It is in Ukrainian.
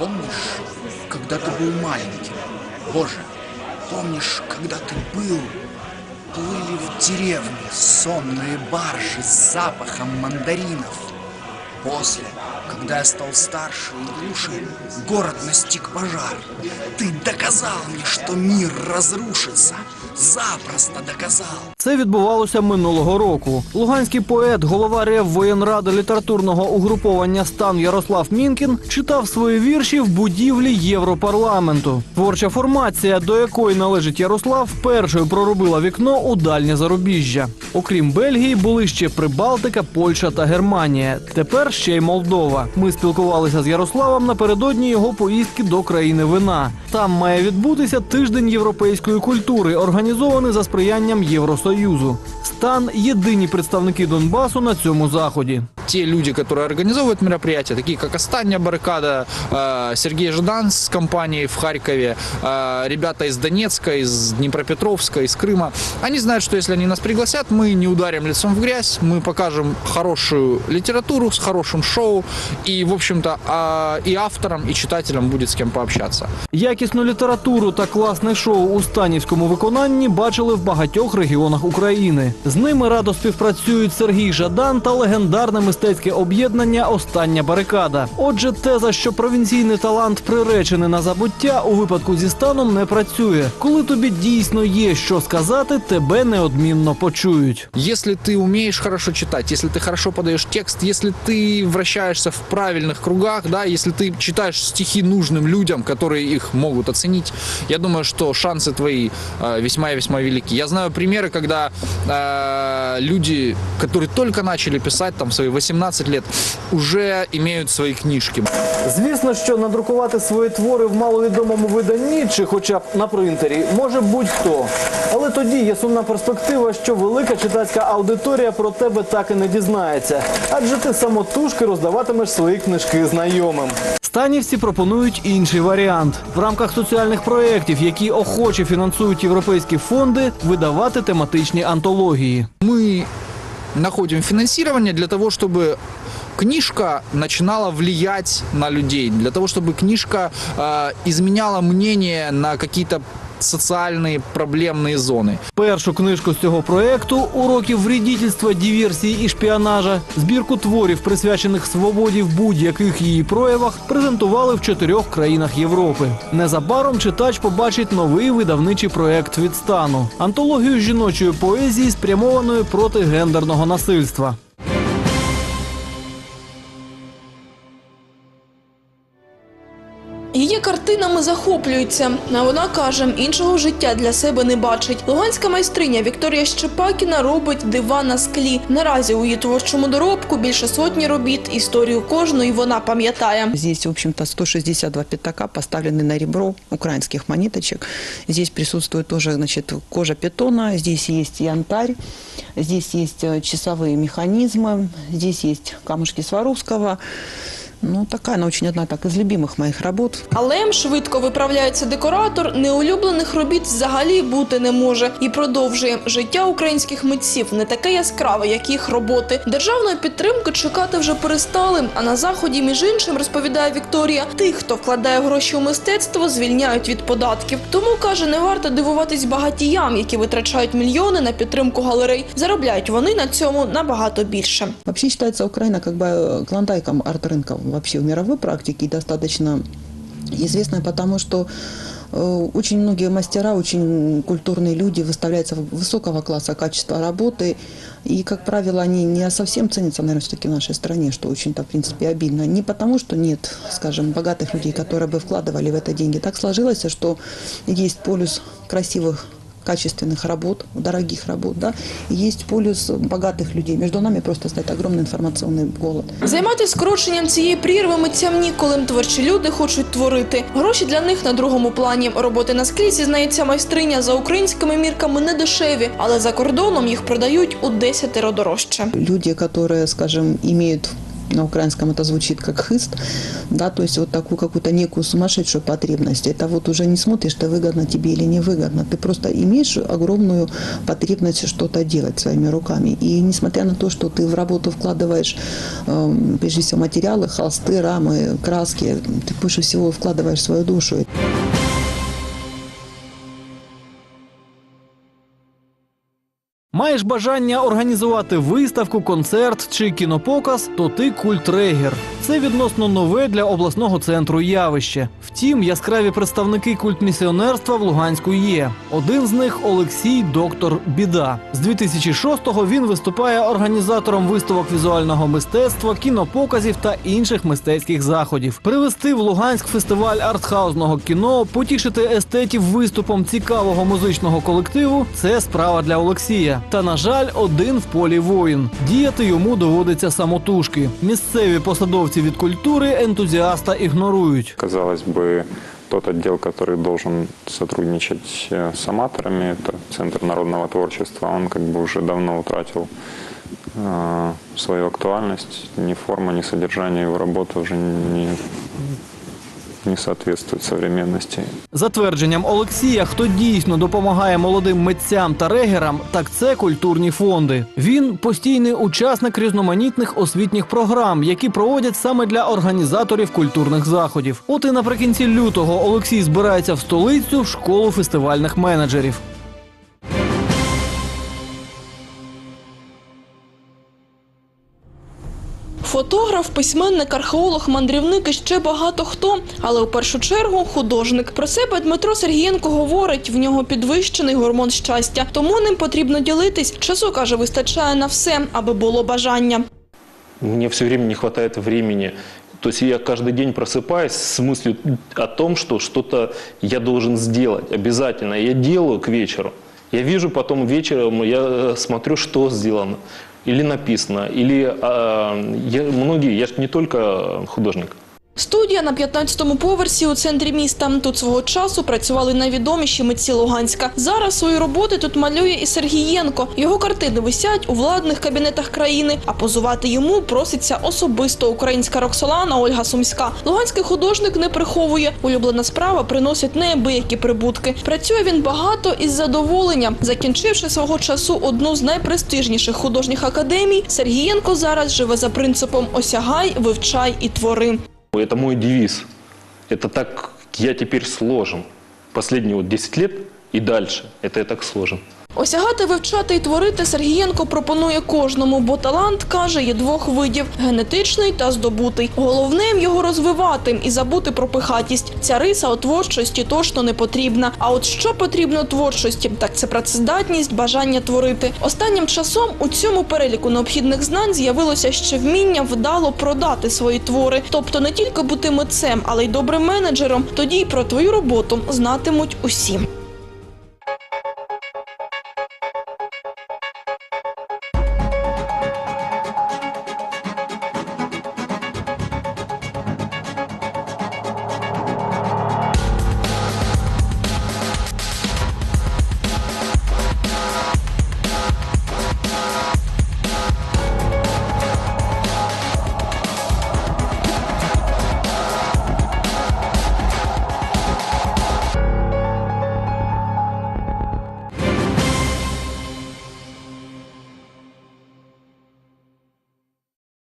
Помнишь, когда ты был маленьким? Боже, помнишь, когда ты был? Плыли в деревне сонные баржи с запахом мандаринов. После, когда я стал старше и глуше, город настиг пожар. Ты доказал мне, что мир разрушится. Запросто доказал. Це відбувалося минулого року. Луганський поет, голова РЕВ воєнради літературного угруповання Стан Ярослав Мінкін читав свої вірші в будівлі Європарламенту. Творча формація, до якої належить Ярослав, першою проробила вікно у дальнє зарубіжжя. Окрім Бельгії, були ще Прибалтика, Польща та Германія. Тепер ще й Молдова. Ми спілкувалися з Ярославом напередодні його поїздки до країни вина. Там має відбутися тиждень європейської культури, організований за сприянням Євросоюзу. Стан єдині представники Донбасу на цьому заході. те люди, которые организовывают мероприятия, такие как Остання Баррикада, э, Сергей Ждан с компанией в Харькове, э, ребята из Донецка, из Днепропетровска, из Крыма, они знают, что если они нас пригласят, мы не ударим лицом в грязь, мы покажем хорошую литературу с хорошим шоу, и, в общем-то, а, и авторам, и читателям будет с кем пообщаться. Якісну літературу та класне шоу у станівському виконанні бачили в багатьох регіонах України. З ними радо співпрацюють Сергій Жадан та легендарне мистецьке об'єднання Остання барикада. Отже, теза, що провінційний талант приречений на забуття, у випадку зі станом не працює. Коли тобі дійсно є що сказати, тебе неодмінно почують. Если ты умеешь хорошо читать, если ты хорошо подаешь текст, если ты вращаешься в правильных кругах, да, если ты читаешь стихи нужным людям, которые их могут оценить, я думаю, что шансы твои э, весьма и весьма велики. Я знаю примеры, когда э, люди, которые только начали писать, там, в свои 18 лет, уже имеют свои книжки. Звісно, що надрукувати свої твори в маловідомому виданні чи хоча б на принтері може будь-хто. Але тоді є сумна перспектива, що велика читацька аудиторія про тебе так і не дізнається. Адже ти самотужки роздаватимеш свої книжки знайомим. Станівці пропонують інший варіант в рамках соціальних проєктів, які охоче фінансують європейські фонди, видавати тематичні антології. Мы находим финансирование для того, чтобы книжка начинала влиять на людей, для того, чтобы книжка э, изменяла мнение на какие-то социальные проблемные зоны. Першу книжку з цього проекту уроків вредительства, диверсії і шпіонажа, збірку творів, присвячених свободі в будь-яких її проявах, презентували в чотирьох країнах Європи. Незабаром читач побачить новий видавничий проект від стану антологію жіночої поезії, спрямованої проти гендерного насильства. Її картинами захоплюються. А вона каже, іншого життя для себе не бачить. Луганська майстриня Вікторія Щепакіна робить дива на склі. Наразі у її творчому доробку більше сотні робіт. Історію кожної вона пам'ятає. Здесь, в общем-то, 162 пятака поставлены на ребро украинских монеточек. Здесь присутствует тоже, значит, кожа питона, здесь есть янтарь, здесь есть э, часовые механизмы, здесь есть камушки Сваровского. Ну, такая она очень одна так из любимых моих работ. Але швидко виправляється декоратор. Неулюблених робіт взагалі бути не може і продовжує життя українських митців не таке яскраве, як їх роботи. Державної підтримки чекати вже перестали. А на заході, між іншим, розповідає Вікторія, тих, хто вкладає гроші у мистецтво, звільняють від податків. Тому каже, не варто дивуватись багатіям, які витрачають мільйони на підтримку галерей. Заробляють вони на цьому набагато більше. Вообще считается Украина как бы э, клондайком арт-рынка Вообще в мировой практике и достаточно известная, потому что э, очень многие мастера, очень культурные люди выставляются высокого класса качества работы. И, как правило, они не совсем ценятся, наверное, все-таки в нашей стране, что очень-то, в принципе, обидно. Не потому, что нет, скажем, богатых людей, которые бы вкладывали в это деньги. Так сложилось, что есть полюс красивых качественных работ, дорогих работ, да, и есть полюс богатых людей. Между нами просто стоит огромный информационный голод. Займатися скороченням цієї прірви митцям ніколи творчі люди хочуть творити. Гроші для них на другому плані. Роботи на склі, зізнається майстриня, за українськими мірками не дешеві, але за кордоном їх продають у десятеро дорожче. Люди, которые, скажем, имеют на украинском это звучит как хыст, да, то есть вот такую какую-то некую сумасшедшую потребность. Это вот уже не смотришь, ты выгодно тебе или невыгодно. Ты просто имеешь огромную потребность что-то делать своими руками. И несмотря на то, что ты в работу вкладываешь, эм, прежде всего, материалы, холсты, рамы, краски, ты больше всего вкладываешь свою душу. Маєш бажання організувати виставку, концерт чи кінопоказ, то ти культрегер. Це відносно нове для обласного центру явище. Втім, яскраві представники культмісіонерства в Луганську є. Один з них Олексій Доктор Біда. З 2006-го він виступає організатором виставок візуального мистецтва, кінопоказів та інших мистецьких заходів. Привезти в Луганськ фестиваль артхаузного кіно, потішити естетів виступом цікавого музичного колективу це справа для Олексія. Та на жаль, один в полі воїн. Діяти йому доводиться самотужки. Місцеві посадовці від культури ентузіаста ігнорують. Казалось бы, тот отдел, который должен сотрудничать э, с аматорами, это Центр народного творчества, он как бы уже давно утратил э, свою актуальность. Ни форма, ни содержание его работы уже не, не соответствует современности. За твердженням Олексія, хто дійсно допомагає молодим митцям та регерам, так це культурні фонди. Він постійний учасник різноманітних освітніх програм, які проводять саме для організаторів культурних заходів. От і наприкінці лютого Олексій збирається в столицю в школу фестивальних менеджерів. Фотограф, письменник, археолог, мандрівник і ще багато хто, але у першу чергу художник. Про себе Дмитро Сергієнко говорить, в нього підвищений гормон щастя, тому ним потрібно ділитись. Часу каже, вистачає на все, аби було бажання. Мне все время не хватает времени. То есть я каждый день просыпаюсь с мыслью о том, что что-то я должен сделать обязательно. Я делаю к вечеру. Я вижу потом вечером, я э, смотрю, что сделано. Или написано, или э, я, многие, я же не только художник. Студія на 15-му поверсі у центрі міста. Тут свого часу працювали найвідоміші митці Луганська. Зараз свої роботи тут малює і Сергієнко. Його картини висять у владних кабінетах країни, а позувати йому проситься особисто українська Роксолана Ольга Сумська. Луганський художник не приховує. Улюблена справа приносить неабиякі прибутки. Працює він багато із задоволенням. Закінчивши свого часу одну з найпрестижніших художніх академій, Сергієнко зараз живе за принципом осягай, вивчай і твори. Это мой девиз. Это так я теперь сложен. Последние вот 10 лет и дальше. Это так сложен. Осягати, вивчати і творити Сергієнко пропонує кожному, бо талант, каже, є двох видів – генетичний та здобутий. Головне – його розвивати і забути про пихатість. Ця риса у творчості точно не потрібна. А от що потрібно творчості? Так це працездатність, бажання творити. Останнім часом у цьому переліку необхідних знань з'явилося ще вміння вдало продати свої твори. Тобто не тільки бути митцем, але й добрим менеджером. Тоді й про твою роботу знатимуть усі.